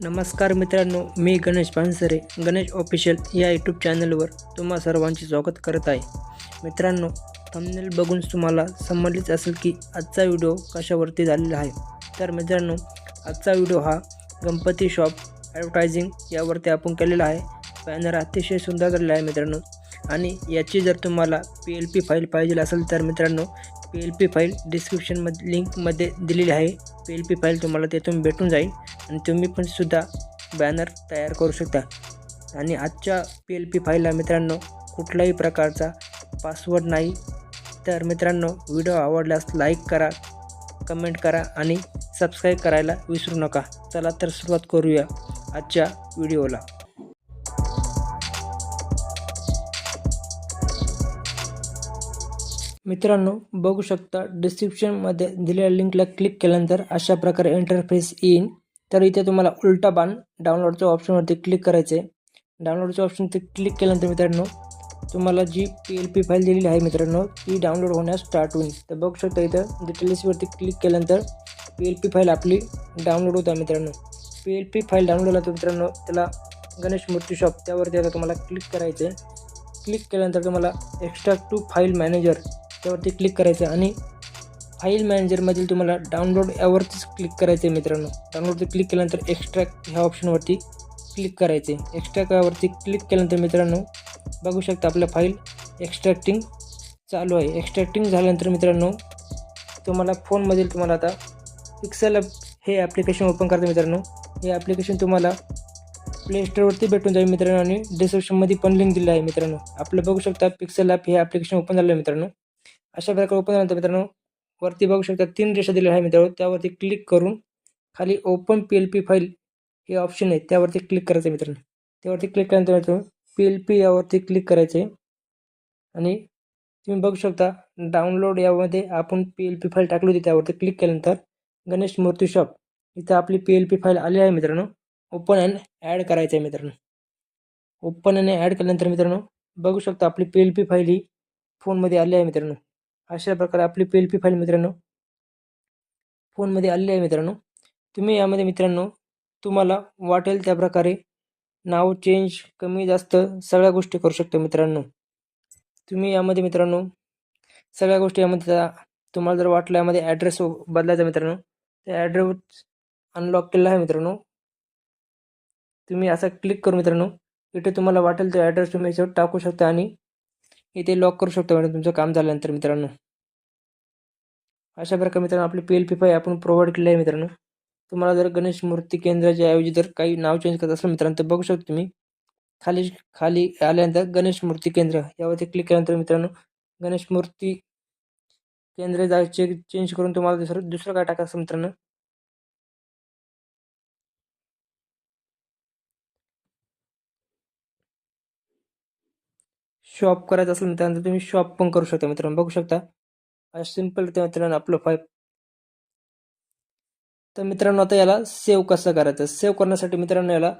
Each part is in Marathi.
नमस्कार मित्रांनो मी गणेश पानसरे गणेश ऑफिशियल या यूट्यूब चॅनलवर तुम्हा सर्वांचे स्वागत करत आहे. मित्रांनो थंबनेल बघून तुम्हाला समजलीच असेल की आजचा व्हिडिओ कशावरती झालेला आहे. तर मित्रांनो आजचा व्हिडिओ हा गणपती शॉप ॲडव्हर्टायझिंग यावरती आपण केलेला आहे. बॅनर अतिशय सुंदर झालेला आहे मित्रांनो. आणि याची जर तुम्हाला पी एल पी फाईल पाहिजे असेल तर मित्रांनो पी एल पी फाईल डिस्क्रिप्शनमध्ये लिंकमध्ये दिलेली आहे. पी एल पी फाईल तुम्हाला तेथून भेटून जाईल. आणि तुम्ही पण सुद्धा बॅनर तयार करू शकता. आणि आजच्या पी एल पी फाईलला मित्रांनो कुठल्याही प्रकारचा पासवर्ड नाही. तर मित्रांनो व्हिडिओ आवडल्यास लाईक करा कमेंट करा आणि सबस्क्राईब करायला विसरू नका. चला तर सुरुवात करूया आजच्या व्हिडिओला मित्रांनो बघू शकता डिस्क्रिप्शनमध्ये दिलेल्या लिंकला क्लिक केल्यानंतर अशा प्रकारे इंटरफेस येईन. तर इथे तुम्हाला उलटा बाण डाउनलोडच्या ऑप्शनवरती क्लिक करायचे डाउनलोडच्या ऑप्शनवरती क्लिक केल्यानंतर मित्रांनो तुम्हाला G P L P file दिलेली आहे मित्रांनो ती डाउनलोड होण्यास स्टार्ट होईल. तर बघू शकता इथं डिटेल्सवरती क्लिक केल्यानंतर पी एल पी फाईल आपली डाउनलोड होत आहे मित्रांनो. P L P file download होता मित्रांनो त्याला गणेश मूर्ती शॉप त्यावरती आता तुम्हाला क्लिक करायचं आहे. क्लिक केल्यानंतर तुम्हाला एक्स्ट्रा टू फाईल मॅनेजर त्यावरती क्लिक करायचं आहे. आणि फाईल मॅनेजरमधील तुम्हाला डाउनलोड यावरतीच क्लिक करायचं आहे मित्रांनो डाउनलोडवर क्लिक केल्यानंतर एक्स्ट्रॅक्ट ह्या ऑप्शनवरती क्लिक करायचे एक्स्ट्रॅक्ट यावरती क्लिक केल्यानंतर मित्रांनो बघू शकता आपल्या फाईल एक्स्ट्रॅक्टिंग चालू आहे. एक्स्ट्रॅक्टिंग झाल्यानंतर मित्रांनो तुम्हाला फोनमधील तुम्हाला आता पिक्सेल हे ॲप्लिकेशन ओपन करता मित्रांनो. हे ॲप्लिकेशन तुम्हाला प्ले स्टोअरवरती भेटून जाईल मित्रांनो आणि डिस्क्रिप्शनमध्ये पण लिंक दिली आहे मित्रांनो. आपलं बघू शकता पिक्सल ॲप हे ॲप्लिकेशन ओपन झालं आहे मित्रांनो. अशा प्रकारे ओपन झाल्यानंतर मित्रांनो वरती बघू शकता तीन रेषा दिलेल्या आहे मित्रांनो. त्यावरती क्लिक करून खाली open P L P file हे ऑप्शन आहे त्यावरती क्लिक करायचं आहे मित्रांनो. त्यावरती क्लिक केल्यानंतर मित्रांनो पी एल पी यावरती क्लिक करायचे आणि तुम्ही बघू शकता डाउनलोड यामध्ये आपण पी एल पी फाईल टाकली होती त्यावरती क्लिक केल्यानंतर गणेश मूर्ती शॉप इथं आपली पी एल पी फाईल आली आहे मित्रांनो. ओपन अँड ॲड करायचं आहे मित्रांनो. ओपन आणि ॲड केल्यानंतर मित्रांनो बघू शकता आपली पी एल पी फाईल ही फोनमध्ये आली आहे मित्रांनो. अशा प्रकारे आपली पी एल पी फाईल मित्रांनो. फोनमध्ये आलेली आहे मित्रांनो. तुम्ही यामध्ये मित्रांनो तुम्हाला वाटेल त्या प्रकारे नाव चेंज कमी जास्त सगळ्या गोष्टी करू शकता मित्रांनो. तुम्ही यामध्ये मित्रांनो सगळ्या गोष्टी यामध्ये तुम्हाला जर वाटलं यामध्ये ॲड्रेस बदलायचा मित्रांनो त्या ॲड्रेस अनलॉक केला आहे मित्रांनो. तुम्ही असं क्लिक करू मित्रांनो इथे तुम्हाला वाटेल तो ॲड्रेस तुम्ही याच्यावर टाकू शकता आणि इथे लॉक करू शकतो मॅडम तुमचं काम झाल्यानंतर मित्रांनो. अशा प्रकारे मित्रांनो आपली पी एल पी फाय आपण प्रोव्हाइड केली आहे मित्रांनो. तुम्हाला जर गणेश मूर्ती केंद्राच्या ऐवजी जर काही नाव चेंज करत असेल मित्रांनो तर बघू शकता तुम्ही. खाली खाली आल्यानंतर गणेश मूर्ती केंद्र यावरती क्लिक केल्यानंतर मित्रांनो गणेश मूर्ती केंद्र जायचे चेंज करून तुम्हाला दुसरं दुसरं काय टाकायचं मित्रांनो? शॉप करायचं असेल मित्रांनो तर तुम्ही शॉप पण करू शकता मित्रांनो. बघू शकता. सिंपल सिंपल मित्रांनो आपलं फाईप तर मित्रांनो आता याला सेव्ह कसं करायचं? सेव्ह करण्यासाठी मित्रांनो याला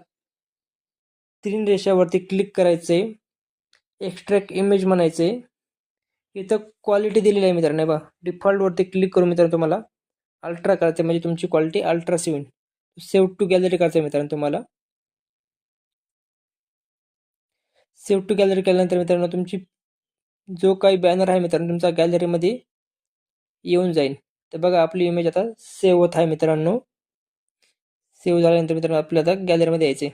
तीन रेषावरती क्लिक करायचे. एक्स्ट्रॅक्ट इमेज म्हणायचे. इथं क्वालिटी दिलेली आहे मित्रांनो. बा डिफॉल्टवरती क्लिक करून मित्रांनो तुम्हाला अल्ट्रा करायचं म्हणजे तुमची quality ultra seven save to gallery करायचं आहे मित्रांनो तुम्हाला. सेव्ह टू गॅलरी केल्यानंतर मित्रांनो तुमची जो काही बॅनर आहे मित्रांनो तुमचा गॅलरीमध्ये येऊन जाईल. तर बघा आपली इमेज आता सेव्ह होत आहे मित्रांनो. सेव्ह झाल्यानंतर मित्रांनो आपल्याला आता गॅलरीमध्ये यायचे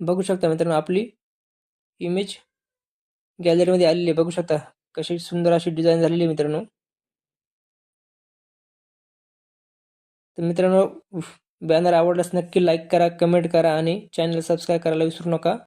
बघू शकता मित्रांनो आपली इमेज गॅलरीमध्ये आलेली आहे. बघू शकता कशी सुंदर अशी डिझाईन झालेली आहे मित्रांनो. तर मित्रांनो बॅनर आवडल्यास नक्की लाईक करा कमेंट करा आणि चॅनल सबस्क्राईब करायला विसरू नका.